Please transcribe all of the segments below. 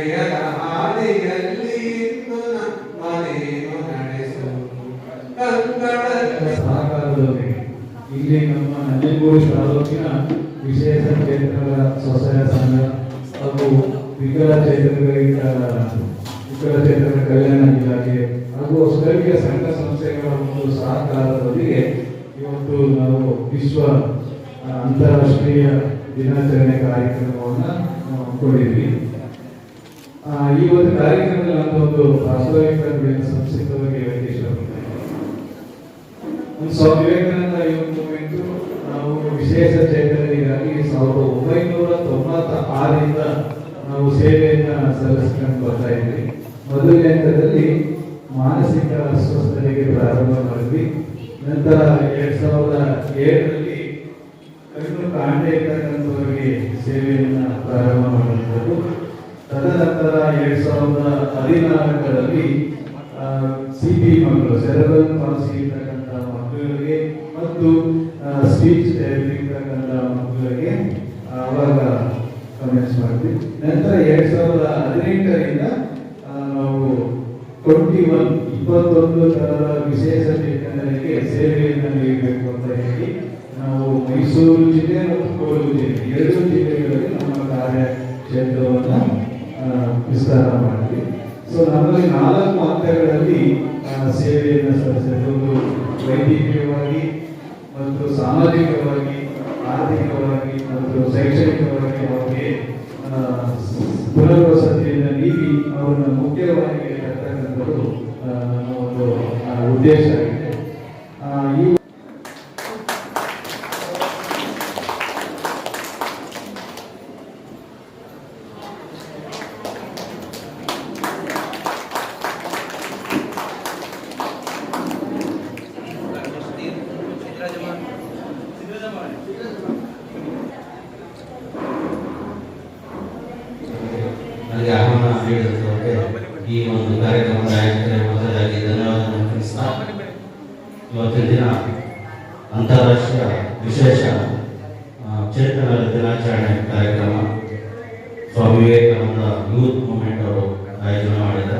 ಬೇರೆಯದ ಹಾದಿಯಲ್ಲಿ ಇಲ್ಲಿ ನಮ್ಮ ನಂಜನಗೂಡು ತಾಲೂಕಿನ ವಿಶೇಷ ಚೇತನರ ಸ್ವಸಹಾಯ ಸಂಘ ಹಾಗೂ ವಿಕಲಚೇತನಗಳಿಂದ ವಿಕಲಚೇತನ ಕಲ್ಯಾಣ ಇಲಾಖೆ ಹಾಗೂ ಸ್ಥಳೀಯ ಸಂಘ ಸಂಸ್ಥೆಗಳ ಒಂದು ಸಹಕಾರದೊಂದಿಗೆ ಇವತ್ತು ನಾವು ವಿಶ್ವ ಅಂತಾರಾಷ್ಟ್ರೀಯ ದಿನಾಚರಣೆ ಕಾರ್ಯಕ್ರಮವನ್ನು ಹಮ್ಮಿಕೊಂಡಿದ್ವಿ ಈ ಒಂದು ಕಾರ್ಯಕ್ರಮದಲ್ಲಿ ನಾನು ಒಂದು ಪ್ರಾಸ್ತಾವಿಕ ಸಂಕ್ಷಿಪ್ತವಾಗಿ ಹೇಳಕ್ಕೆ ಇಷ್ಟಪಡ್ತೇನೆ. ಒಂದು ಸ್ವಾಮಿ ವಿವೇಕಾನಂದ ಯುವ ಮೂವ್ಮೆಂಟ್ ನಾವು ವಿಶೇಷ ಚೈತನ್ಯಗಾಗಿ ಸಾವಿರದ ಒಂಬೈನೂರ ತೊಂಬತ್ತ ಆರರಿಂದ ನಾವು ಸೇವೆಯನ್ನ ಸಲ್ಲಿಸ್ಕೊಂಡು ಬರ್ತಾ ಇದ್ವಿ. ಮೊದಲನೇ ಹಂತದಲ್ಲಿ ಮಾನಸಿಕ ಅಸ್ವಸ್ಥತೆಗೆ ಪ್ರಾರಂಭ ಮಾಡಿದ್ವಿ. ನಂತರ ಎರಡ್ ಸಾವಿರದ ಏಳರಲ್ಲಿ ಕಣ್ಣು ಕಾಣದೇ ಇರ್ತಕ್ಕಂಥವರಿಗೆ ಸೇವೆಯನ್ನ ಪ್ರಾರಂಭ ಮಾಡುವಂಥದ್ದು ತದನಂತರ ಎರಡ್ ಸಾವಿರದ ಹದಿನಾಲ್ಕರಲ್ಲಿ ಸಿ ಪಿ ಮಕ್ಕಳು ಸೆರೆಬ್ರಲ್ ಪಾಲಿಸಿ ಇರ್ತಕ್ಕಂಥ ಮಕ್ಕಳಿಗೆ ಮತ್ತು ಸ್ಪೀಚ್ ಇರ್ತಕ್ಕಂಥ ಮಕ್ಕಳಿಗೆ ಅವಾಗ ಕಮೆಂಟ್ಸ್ ಮಾಡಿದ್ವಿ. ನಂತರ ಎರಡ್ ಸಾವಿರದ ಹದಿನೆಂಟರಿಂದ ನಾವು ಟ್ವೆಂಟಿ ಒನ್ ಇಪ್ಪತ್ತೊಂದು ತರದ ವಿಶೇಷ ಚೇತನರಿಗೆ ಸೇವೆಯನ್ನು ನೀಡಬೇಕು ಅಂತ ಹೇಳಿ, ನಾವು ಮೈಸೂರು ಜಿಲ್ಲೆ ಮತ್ತು ಸೊ ನಮ್ಮಲ್ಲಿ ನಾಲ್ಕು ಹಂತಗಳಲ್ಲಿ ಸೇವೆಯನ್ನು ಸಲ್ಲಿಸಿದ್ದು ಒಂದು ವೈದ್ಯಕೀಯವಾಗಿ, ಮತ್ತು ಸಾಮಾಜಿಕವಾಗಿ, ಆರ್ಥಿಕವಾಗಿ, ಮತ್ತು ಶೈಕ್ಷಣಿಕವಾಗಿ ಅವರಿಗೆ ಪುನರ್ವಸತಿಯನ್ನು ನೀಡಿ, ಅವರನ್ನು ಮುಖ್ಯವಾಗಿ ತರ್ತಕ್ಕಂಥದ್ದು ನಮ್ಮ ಒಂದು ಉದ್ದೇಶ ಆಗಿದೆ ಆ, ಈ ನನಗೆ ಈ ಒಂದು ಕಾರ್ಯಕ್ರಮದ ಆಯೋಜನೆ ಮೊದಲಾಗಿ ಧನ್ಯವಾದಗಳನ್ನು ತಿಳಿಸ್ತಾ ಇವತ್ತಿನ ದಿನ ಅಂತಾರಾಷ್ಟ್ರೀಯ ವಿಶೇಷ ಚೇತನರ ದಿನಾಚರಣೆ ಕಾರ್ಯಕ್ರಮ ಸ್ವಾಮಿ ವಿವೇಕಾನಂದ ಯೂತ್ ಮೂವ್ಮೆಂಟ್ ಅವರು ಆಯೋಜನೆ ಮಾಡಿದ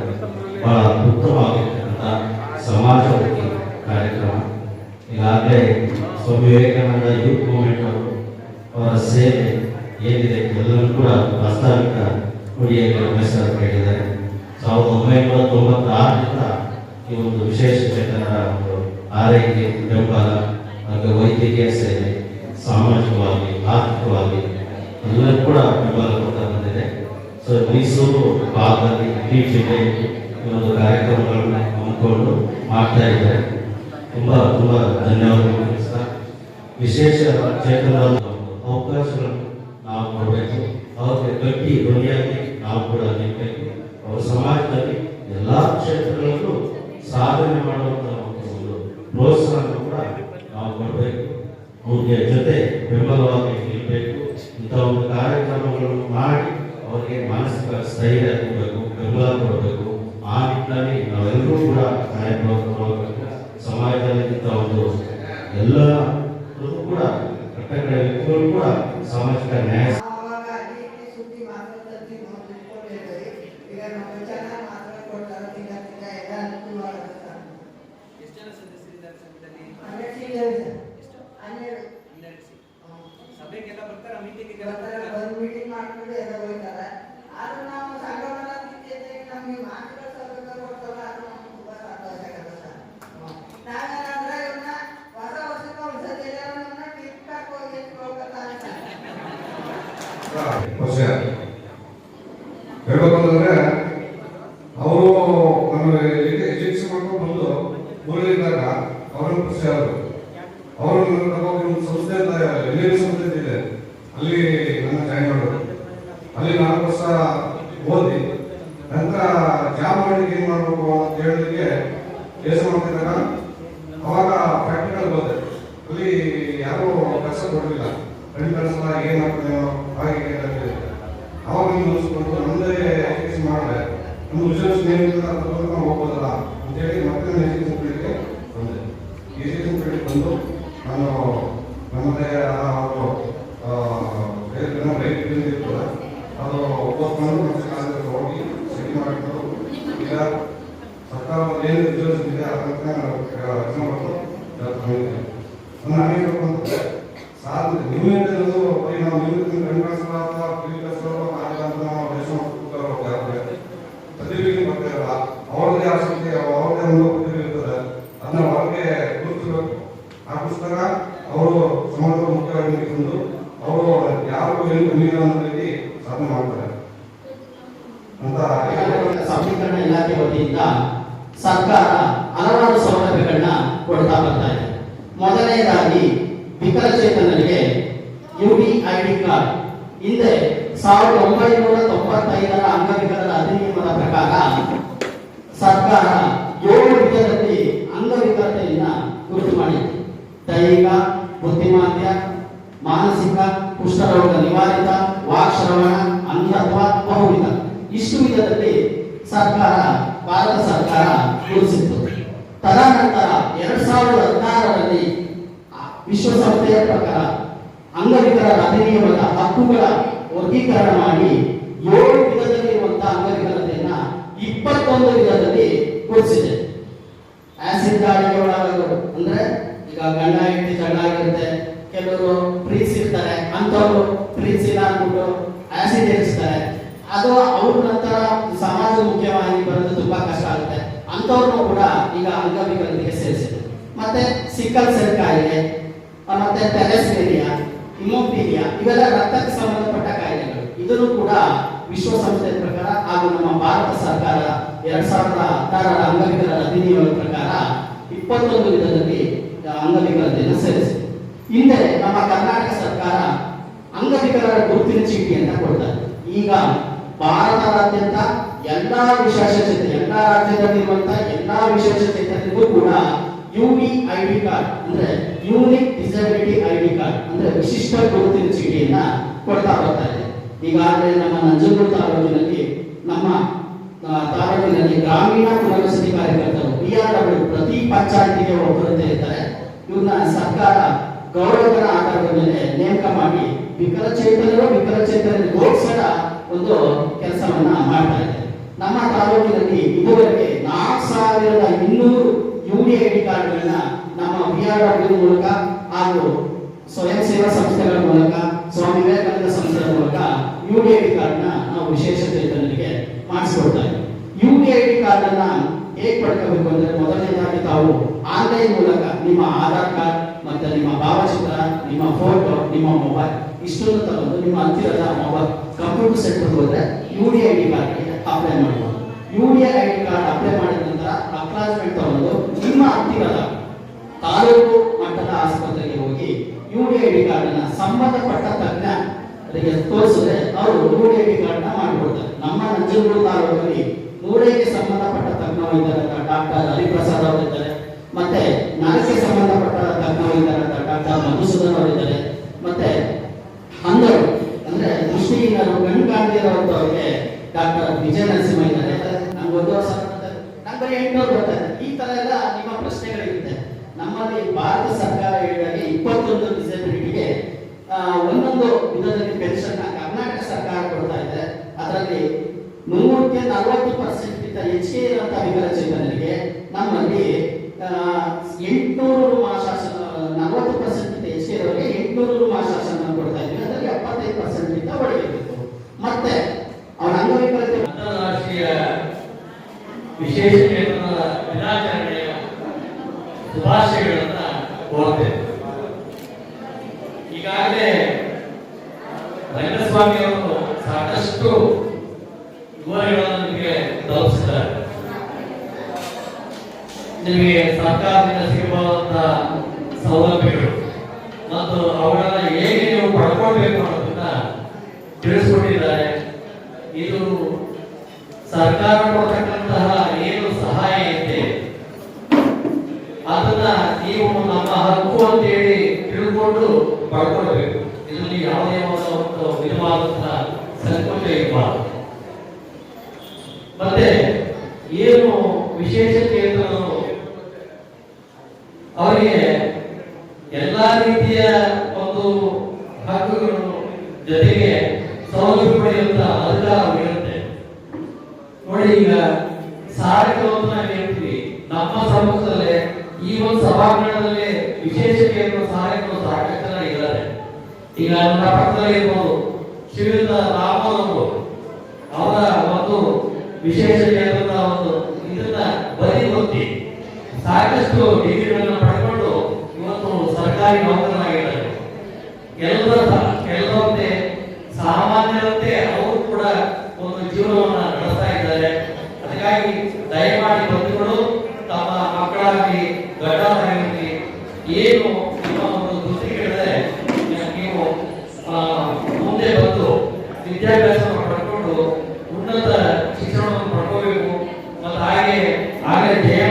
ಬಹಳ ಉತ್ತಮವಾಗಿರ್ತಕ್ಕಂಥ ಸಮಾಜಮುಖಿ ಕಾರ್ಯಕ್ರಮ. ಈಗಾಗಲೇ ಸ್ವಾಮಿ ವಿವೇಕಾನಂದ ಯೂತ್ ಮೂವ್ಮೆಂಟ್ ಅವರು ಅವರ ಸೇವೆ ಏನಿದೆ ಎಲ್ಲರೂ ಕೂಡ ವಾಸ್ತವಿಕ ನುಡಿಯಲ್ಲಿ ರಮೇಶ್ ನೀಡಿದ್ದಾರೆ ಸಾವಿರದ ಒಂಬೈನೂರ ತೊಂಬತ್ತಾರರಿಂದ ಈ ಒಂದು ವಿಶೇಷ ಚೇತನರ ಒಂದು ಆರೈಕೆ, ಬೆಂಬಲ ಹಾಗೆ ವೈದ್ಯಕೀಯ ಸೇವೆ ಸಾಮಾಜಿಕವಾಗಿ, ಆರ್ಥಿಕವಾಗಿ ಎಲ್ಲರೂ ಕೂಡ ಬೆಂಬಲ ಕೊಡ್ತಾ ಬಂದಿದೆ. ಸೊ ಮೈಸೂರು ಭಾಗದಲ್ಲಿ ಇಡೀ ಜಿಲ್ಲೆ ಈ ಒಂದು ಕಾರ್ಯಕ್ರಮಗಳನ್ನ ಹಮ್ಮಿಕೊಂಡು ಮಾಡ್ತಾ ಇದ್ದಾರೆ. ತುಂಬ ತುಂಬ ಧನ್ಯವಾದಗಳು ವಿಶೇಷ ಚೇತನ ಅವಕಾಶಗಳನ್ನು ನಾವು ಕೊಡಬೇಕು. ಅವ್ರಿಗೆ ಗಟ್ಟಿ, ಧ್ವನಿಯಾಗಿ ನಾವು ಕೂಡ ಅವರ ಸಮಾಜದಲ್ಲಿ ಎಲ್ಲ ಕ್ಷೇತ್ರಗಳಲ್ಲೂ ಸಾಧನೆ ಮಾಡುವಂತ ಒಂದು ಪ್ರೋತ್ಸಾಹವನ್ನು ಕೂಡ ನಾವು ಕೊಡಬೇಕು. ಅವ್ರಿಗೆ ಜೊತೆ ಬೆಂಬಲವಾಗಿ ನಿಲ್ಲಬೇಕು ಇಂಥ ಒಂದು ಕಾರ್ಯಕ್ರಮಗಳನ್ನು ಮಾಡಿ ಅವರಿಗೆ ಮಾನಸಿಕ ಸ್ಥೈರ್ಯ ಕೊಡಬೇಕು ಬೆಂಬಲ ಕೊಡಬೇಕು. ಆ ನಿಟ್ಟಿನಲ್ಲಿ ನಾವೆಲ್ಲರೂ ಕೂಡ ಕಾರ್ಯಕ್ರಮ ಸಮಾಜದಲ್ಲಿ ಇಂಥ ಒಂದು ಎಲ್ಲ ಕೂಡ ಕಟ್ಟಕಡೆ ವ್ಯಕ್ತಿಗಳು ಕೂಡ ಸಾಮಾಜಿಕ ನ್ಯಾಯ ಆವಾಗ ಅಲ್ಲಿ ಇಲ್ಲಿ ಸುದ್ದಿ ಮಾತ್ರ ತತ್ತಿ ನೋಡಿ ಇಟ್ಕೊಂಡಿದ್ದೀವಿ. ಈಗ ನಮ್ಮ ಚೆನ್ನಾಗಿ ಮಾತ್ರ ಕೊಡ್ತಾರೆ ತಿಂಗ ತಿಂಗ ಎಲ್ಲ ಅನುಕೂಲ ಆಗುತ್ತೆ. ಎಷ್ಟು ಜನ ಸದಸ್ಯರಿದ್ದಾರೆ ಸಂಘದಲ್ಲಿ ಹನ್ನೆರಡು ಸೀಟ್ ಇದೆ ಸರ್. ಎಷ್ಟು ಹನ್ನೆರಡು. ಹನ್ನೆರಡು ಸೀಟ್. ಹ್ಮ್. ಸಭೆಗೆಲ್ಲ ಬರ್ತಾರ ಮೀಟಿಂಗ್ ಬರ್ತಾರೆ, ಬಂದು ಮೀಟಿಂಗ್ ಮಾಡ್ಕೊಂಡು ಎಲ್ಲ ಹೋಗ್ತಾರೆ ಆದ್ರೂ ನಾವು ಸಂಘವನ್ನ ಬಿಟ್ಟಿದ್ರೆ ನಮ್ಗೆ ಮಾತುಗಳು ಸ್ವಲ್ಪ ಕೊಡ್ತಾರಲ್ಲ ಅದು ನಮ್ಗೆ ತುಂಬಾ ಸಂತೋಷ ಆಗುತ್ತೆ ಸರ್. ಹ್ಮ್. ನಾವೇನಂದ್ರೆ ಇವ್ರನ್ನ ಹೊಸ ವರ್ಷಕ್ಕೆ ಒಂದ್ಸತಿ ಎಲ್ಲರೂ ನಮ್ಮನ್ನ ಟ್ರಿಪ್ ಕರ್ಕೊಂಡು ಹೋಗಿ ಎತ್ಕೊಳ್ಬೇಕಾದ್ರೆ ಸರ್. ವರ್ಷ ಹೇಳ್ಬೇಕಂತಂದ್ರೆ ಅವರು ನಮ್ಮ ಚಿಕಿತ್ಸೆ ಮಾಡ್ಕೊಂಡು ಬಂದು ಊರಲ್ಲಿದ್ದಾಗ ಅವರನ್ನು ಖುಷಿ ಆದರು ಅವರು ಒಂದು ಸಂಸ್ಥೆ ಅಂತ ಎಲ್ಲಿ ಸಂಸ್ಥೆ ಇದೆ. ಅಲ್ಲಿ ನನ್ನ ಜಾಯಿನ್ ಮಾಡೋದು. ಅಲ್ಲಿ ನಾಲ್ಕು ವರ್ಷ ಓದಿ, ನಂತರ ಜಾಬ್ ಮಾಡ್ಲಿಕ್ಕೆ ಏನು ಮಾಡಬೇಕು ಅಂತ ಹೇಳಲಿಕ್ಕೆ ಕೆಲಸ ಮಾಡ್ತಿದ್ದಾಗ ಅವಾಗ ಪ್ರಾಕ್ಟಿಕಲ್ ಬಂದೆ ಅಲ್ಲಿ ಯಾರು ಕೆಲಸ ಕೊಡಲಿಲ್ಲ. ಗಂಡು ಕೆಲಸ ಏನಾಗ್ತದೆ ಹಾಗೆ. ಅವಾಗ ಅನ್ಸ್ಕೊಂಡು ನಮ್ಮದೇ ಎಜುಕೇಶನ್ ಮಾಡಿದ್ರೆ ನಮ್ಮ ರಿಸರ್ಚ್ ನೇಮಿಂದ ನಾವು ಹೋಗ್ಬೋದಲ್ಲ ಅಂತೇಳಿ ಮತ್ತೆ ಎಜುಕೇಶನ್ ಫೀಲ್ಡ್ಗೆ ಬಂದೆ. ಎಜುಕೇಶನ್ ಫೀಲ್ಡ್ ಬಂದು ನಮ್ಮದೇ ಅವರು ಜನ ರೈಟ್ ಇರ್ತದೆ. ಅದು ಮತ್ತೆ ಕಾಲೇಜಿಗೆ ಹೋಗಿ ಸೆಟಿ ಮಾಡಿಕೊಂಡು ಈಗ ಸರ್ಕಾರದ ಏನು ರಿಸರ್ಚ್ ಇದೆ ಅದಕ್ಕೆ ಬಂದಿದ್ದೇನೆ ನಾನು ಏನಿರಬೇಕು ಅಂತಂದ್ರೆ ಸಾಧನೆ ನೀವು ಗಂಡಸರ ಅಥವಾ ಕಿರಿಕಸರು ಆಗಲ್ಲ ಅಂತ ನಾವು ದೇಶ ಹೋಗ್ತಾರೆ ಪ್ರತಿಭೆಗೆ ಬರ್ತಾರಲ್ಲ ಅವ್ರದ್ದೇ ಆಸಕ್ತಿ ಅವ್ರದ್ದೇ ಒಂದು ಪ್ರತಿಭೆ ಇರ್ತದೆ ಅದನ್ನ ಹೊರಗೆ ಗುರುತಿಸಬೇಕು ಆ ಪುಸ್ತಕ ಅವರು ಸಮಾಜದ ಮುಖ್ಯವಾಗಿ ನಿಂತ್ಕೊಂಡು ಅವರು ಯಾರಿಗೂ ಏನು ಕಮ್ಮಿ ಇಲ್ಲ ಅನ್ನೋ ರೀತಿ ಸಾಧನೆ ಮಾಡ್ತಾರೆ. ಸಬಲೀಕರಣ ಇಲಾಖೆ ವತಿಯಿಂದ ಸರ್ಕಾರ ಹಲವಾರು ಸೌಲಭ್ಯಗಳನ್ನ ಕೊಡ್ತಾ ಬರ್ತಾ ಇದೆ. ಮೊದಲನೇದಾಗಿ ವಿಕಲಚೇತನರಿಗೆ ಯು ಡಿ ಕಾರ್ಡ್ ಹಿಂದೆ ಸಾವಿರದ ಒಂಬೈನೂರ ತೊಂಬತ್ತೈದರ ಅಂಗವಿಕಲರ ಅಧಿನಿಯಮದ ಪ್ರಕಾರ ಸರ್ಕಾರ ಏಳು ವಿಧದಲ್ಲಿ ಅಂಗವಿಕಲತೆಯನ್ನ ಗುರುತು ಮಾಡಿದೆ ದೈಹಿಕ ಬುದ್ಧಿಮಾಂದ್ಯ ಮಾನಸಿಕ ಕುಷ್ಠರೋಗ ನಿವಾರಿತ ವಾಕ್ಶ್ರವಣ ಅಂಧತ್ವ ಬಹುವಿಧ ಇಷ್ಟು ವಿಧದಲ್ಲಿ ಸರ್ಕಾರ ಭಾರತ ಸರ್ಕಾರ ಗುರುತಿಸಿತ್ತು ತದನಂತರ ಎರಡ್ ಸಾವಿರದ ಹದಿನಾರರಲ್ಲಿ ವಿಶ್ವಸಂಸ್ಥೆಯ ಪ್ರಕಾರ ಅಂಗವಿಕಲರ ಅಧಿನಿಯಮದ ಹಕ್ಕುಗಳ ವರ್ಗೀಕರಣ ಮಾಡಿ ಏಳು ವಿಧದಲ್ಲಿ ಇರುವಂತಹ ಅಂಗವಿಕಲತೆಯನ್ನ ಇಪ್ಪತ್ತೊಂದು ವಿಧದಲ್ಲಿ ಕೊಡಿಸಿದೆ. ಆಸಿಡ್ ದಾಳಿಗೆ ಒಳಗಾಗೋರು ಅಂದ್ರೆ ಈಗ ಗಂಡ ಹೆಂಡತಿ ಜಗಳ ಆಗಿರುತ್ತೆ, ಕೆಲವರು ಅಂತವರು ಪ್ರೀಸ್ ಇಲ್ಲ ಅಂದ್ಬಿಟ್ಟು ಆಸಿಡ್ ಎರಿಸ್ತಾರೆ ಅದು ಅವ್ರ ನಂತರ ಸಮಾಜ ಮುಖ್ಯವಾಗಿ ಬರೋದು ತುಂಬಾ ಕಷ್ಟ ಆಗುತ್ತೆ. ಅಂತವ್ರನ್ನು ಕೂಡ ಈಗ ಅಂಗವಿಕಲತೆಗೆ ಸೇರಿಸಿದೆ ಮತ್ತೆ ಸಿಕ್ಕಲ್ ಸೆಲ್ ಕಾಯಿಲೆ ಮತ್ತೆ ಥೆಲೆಸ್ಮೇನಿಯಾ ಹಿಮೋಫೀಲಿಯಾ ಇವೆಲ್ಲ ರಕ್ತಕ್ಕೆ ಸಂಬಂಧಪಟ್ಟ ಕಾಯಿಲೆಗಳು ಇದನ್ನು ಕೂಡ ವಿಶ್ವಸಂಸ್ಥೆಯ ಪ್ರಕಾರ ಹಾಗೂ ನಮ್ಮ ಭಾರತ ಸರ್ಕಾರ ಎರಡ್ ಸಾವಿರದ ಹತ್ತಾರರ ಅಂಗವಿಕಲರ ಅಧಿನಿಯಮದ ಪ್ರಕಾರ ಇಪ್ಪತ್ತೊಂದು ವಿಧದಲ್ಲಿ ಅಂಗವಿಕಲತೆಯನ್ನು ಸೇರಿಸಿದೆ ಹಿಂದೆ ನಮ್ಮ ಕರ್ನಾಟಕ ಸರ್ಕಾರ ಅಂಗವಿಕಲರ ಗುರುತಿನ ಚೀಟಿ ಅಂತ ಕೊಡ್ತಾರೆ. ಈಗ ಭಾರತದಾದ್ಯಂತ ಎಲ್ಲಾ ವಿಶೇಷ ಎಲ್ಲಾ ರಾಜ್ಯದಲ್ಲಿರುವಂತಹ ಎಲ್ಲಾ ವಿಶೇಷ ಚೇತನರಿಗೂ ಕೂಡ U D I D card ಅಂದ್ರೆ unique disability I D card ಅಂದ್ರೆ ವಿಶಿಷ್ಟ ಗುರುತಿನ ಚೀಟಿಯನ್ನ ಕೊಡ್ತಾ ಬರ್ತಾರೆ ಈಗಾಗಲೇ ನಮ್ಮ ನಂಜನಗೂಡು ತಾಲೂಕಿನಲ್ಲಿ ನಮ್ಮ ತಾಲೂಕಿನಲ್ಲಿ ಗ್ರಾಮೀಣ ಪುನರ್ವಸತಿ ಕಾರ್ಯಕರ್ತರು ಬಿ ಆರ್ ಡಬ್ಲ್ಯೂ ಪ್ರತಿ ಪಂಚಾಯತಿಗೆ ಒಬ್ಬರಂತೆ ಇರ್ತಾರೆ. ಇವ್ರನ್ನ ಸರ್ಕಾರ ಗೌರವಧನ ಆಧಾರದ ಮೇಲೆ ನೇಮಕ ಮಾಡಿ ವಿಕಲಚೇತನರು ವಿಕಲಚೇತನರಿಗೋಸ್ಕರ ಒಂದು ಕೆಲಸವನ್ನ ಮಾಡ್ತಾ ಇದೆ ನಮ್ಮ ತಾಲೂಕಿನಲ್ಲಿ ಇದುವರೆಗೆ ನಾಲ್ಕು ಸಾವಿರದ ಇನ್ನೂರು ಡಿ ಐ ಡಿ ಕಾರ್ಡ್ಗಳನ್ನ ನಮ್ಮ ವಿ ಆರ್ ಮೂಲಕ ಹಾಗೂ ಸ್ವಯಂ ಸೇವಾ ಸಂಸ್ಥೆಗಳ ಮೂಲಕ, ಸ್ವಾಮಿ ವಿವೇಕಾನಂದ ಸಂಸ್ಥೆಗಳ ಮೂಲಕ ಯು ಡಿ ಐ ಡಿ ಕಾರ್ಡ್ನ ನಾವು ವಿಶೇಷ ಚೇತನರಿಗೆ ಮಾಡಿಸ್ಕೊಡ್ತಾ ಇದ್ದೀವಿ. U D I D card ಅನ್ನ ಹೇಗೆ ಪಡ್ಕೋಬೇಕು ಅಂದ್ರೆ ಮೊದಲನೇದಾಗಿ ತಾವು ಆನ್ಲೈನ್ ಮೂಲಕ ನಿಮ್ಮ ಆಧಾರ್ ಕಾರ್ಡ್ ಮತ್ತೆ ನಿಮ್ಮ ಭಾವಚಿತ್ರ, ನಿಮ್ಮ ಫೋಟೋ, ನಿಮ್ಮ ಮೊಬೈಲ್ ಇಷ್ಟನ್ನು ತಗೊಂಡು ನಿಮ್ಮ ಹತ್ತಿರದ ಮೊಬೈಲ್ ಕಂಪ್ಯೂಟರ್ ಸೆಂಟರ್ ಹೋದ್ರೆ ಯು ಡಿ ಐ ಡಿ ಕಾರ್ಡ್ಗೆ ಅಪ್ಲೈ ಮಾಡಬಹುದು U D I D card apply ಮಾಡಿದ ನಂತರ ಅಪ್ಲಾಸ್ಮೆಂಟ್ ತಗೊಂಡು ನಿಮ್ಮ ಹತ್ತಿರದ ತಾಲೂಕು ಮಟ್ಟದ ಆಸ್ಪತ್ರೆಗೆ ಹೋಗಿ ಯು ಸಂಬಂಧಪಟ್ಟ ತಜ್ಞ ಅವರಿಗೆ ತೋರಿಸಿದ್ರೆ ಅವರು ಕಾರ್ಡ್ ಮಾಡಿಕೊಡ್ತಾರೆ. ನಮ್ಮ ನಂಜನಗೂಡು ತಾಲೂಕಲ್ಲಿ ಮೂಳೆಗೆ ಸಂಬಂಧಪಟ್ಟ ತಜ್ಞ ಇದ್ದಾರೆ ಡಾಕ್ಟರ್ ಹರಿಪ್ರಸಾದ್ ಅವರು ಇದ್ದಾರೆ. ಮತ್ತೆ ನರಕ್ಕೆ ಸಂಬಂಧಪಟ್ಟ ತಜ್ಞ ಇದ್ದಾರೆ ಡಾಕ್ಟರ್ ಮಧುಸೂದನ್ ಅವರು ಇದ್ದಾರೆ. ಮತ್ತೆ ಅಂದರು ಅಂದ್ರೆ ದೃಷ್ಟಿಹೀನರು ಕಣ್ಣು ಕಾಣದಿರೋರಿಗೆ ಡಾಕ್ಟರ್ ವಿಜಯ ನರಸಿಂಹ ಇದ್ದಾರೆ. ನಂಗೆ ಒಂದು ವರ್ಷ ಬರ್ತದೆ. ನಂಗೆ ಬರೀ ಎಂಟುನೂರು ಬರ್ತದೆ. ಈ ತರ ಎಲ್ಲ ನಿಮ್ಮ ಪ್ರಶ್ನೆಗಳಿರುತ್ತೆ. ನಮ್ಮಲ್ಲಿ ಭಾರತ ಸರ್ಕಾರ ಹೇಳಿದಾಗೆ ಇಪ್ಪತ್ತೊಂದು ಡಿಸೆಬಿಲಿಟಿಗೆ ಒಂದೊಂದು ವಿಧದಲ್ಲಿ ಪೆನ್ಷನ್ ಕರ್ನಾಟಕ ಸರ್ಕಾರ ಕೊಡ್ತಾ ಇದೆ. ಅದರಲ್ಲಿ ನೂರಕ್ಕೆ ನಲವತ್ತು ಪರ್ಸೆಂಟ್ ಹೆಚ್ಚಿಗೆ ಇರುವಂತಹ ವಿಕಲಚೇತನರಿಗೆ ನಮ್ಮಲ್ಲಿ ಎಂಟುನೂರು ಮಾಸಾಸನ ನಲವತ್ತು ಪರ್ಸೆಂಟ್ ಹೆಚ್ಚಿಗೆ ಇರೋರಿಗೆ ಎಂಟುನೂರು ಮಾಸಾಸನ ಕೊಡ್ತಾ ಇದ್ದೀವಿ. ಅದರಲ್ಲಿ ಎಪ್ಪತ್ತೈದು ಪರ್ಸೆಂಟ್ ಈಗಾಗಲೇ ರಂಗಸ್ವಾಮಿ ಅವರು ಸಾಕಷ್ಟು ವಿವರಗಳನ್ನು ನಿಮಗೆ ತಲುಪಿಸಿದ್ದಾರೆ. ನಿಮಗೆ ಸರ್ಕಾರದಿಂದ ಸಿಗಬಹುದಂತಹ ಸೌಲಭ್ಯಗಳು ಮತ್ತು ಅವುಗಳನ್ನ ಹೇಗೆ ನೀವು ಪಡ್ಕೊಳ್ಬೇಕು ಅನ್ನೋದನ್ನ ತಿಳಿಸ್ಕೊಟ್ಟಿದ್ದಾರೆ. ಇದು ಸರ್ಕಾರ ಕೊಡ್ತಕ್ಕಂತಹ ಏನು ಸಹಾಯ ಇದೆ? ಅದನ್ನ ನೀವು ನಮ್ಮ ಹಕ್ಕು ಅಂತೇಳಿ ತಿಳ್ಕೊಂಡು ಪಡ್ಕೊಳ್ಬೇಕು ಇದರಲ್ಲಿ ಯಾವುದೇ ಒಂದು ವಿಧವಾದಂತಹ ಸಂಕೋಚ ಇರಬಾರದು. ಮತ್ತೆ ಏನು ವಿಶೇಷ ಕೇಂದ್ರಗಳು ಅವರಿಗೆ ಎಲ್ಲಾ ರೀತಿಯ ಒಂದು ಹಕ್ಕುಗಳು ಜೊತೆಗೆ ಸೌಲಭ್ಯ ಪಡೆಯುವಂತ ಅಧಿಕಾರವಿರುತ್ತೆ ನೋಡಿ ಈಗ ನಾವು ಹೇಳ್ತೀವಿ. ನಮ್ಮ ಸಮಾಜದಲ್ಲೇ ಈ ಒಂದು ಸಭಾಂಗಣದಲ್ಲಿ ವಿಶೇಷ ಕೇಂದ್ರ ಸಹಾಯಕರು ಸಾಕಷ್ಟು. ಈಗ ನನ್ನ ಪಕ್ಕದಲ್ಲಿ ಇರ್ಬೋದು. ಶ್ರೀಯುತ ಅವರ ಒಂದು ವಿಶೇಷ ಕೇಂದ್ರದ ಒಂದು ಇದನ್ನ ಬದಿ ಗೊತ್ತಿ ಸಾಕಷ್ಟು ಡಿಗ್ರಿಗಳನ್ನು ಪಡ್ಕೊಂಡು ಇವತ್ತು ಸರ್ಕಾರಿ ನೌಕರನಾಗಿದ್ದಾರೆ. ಎಲ್ಲರ ಕೆಲವಂತೆ ಸಾಮಾನ್ಯರಂತೆ ಅವರು ಕೂಡ ಒಂದು ಜೀವನವನ್ನು ನಡೆಸ್ತಾ ಇದ್ದಾರೆ. ಅದಕ್ಕಾಗಿ ದಯಮಾಡಿ ಬಂಧುಗಳು, ತಮ್ಮ ಮಕ್ಕಳಾಗಲಿ ಗಂಡಾಗಿರಲಿ ಏನು ನಿಮ್ಮ ಒಂದು ದೃಷ್ಟಿಗಳಿದೆ ನೀವು ಆ, ಮುಂದೆ ಬಂದು ವಿದ್ಯಾಭ್ಯಾಸವನ್ನು ಪಡ್ಕೊಂಡು ಉನ್ನತ ಶಿಕ್ಷಣವನ್ನು ಪಡ್ಕೋಬೇಕು. ಮತ್ತು ಹಾಗೆ ಹಾಗೆ ಜಯ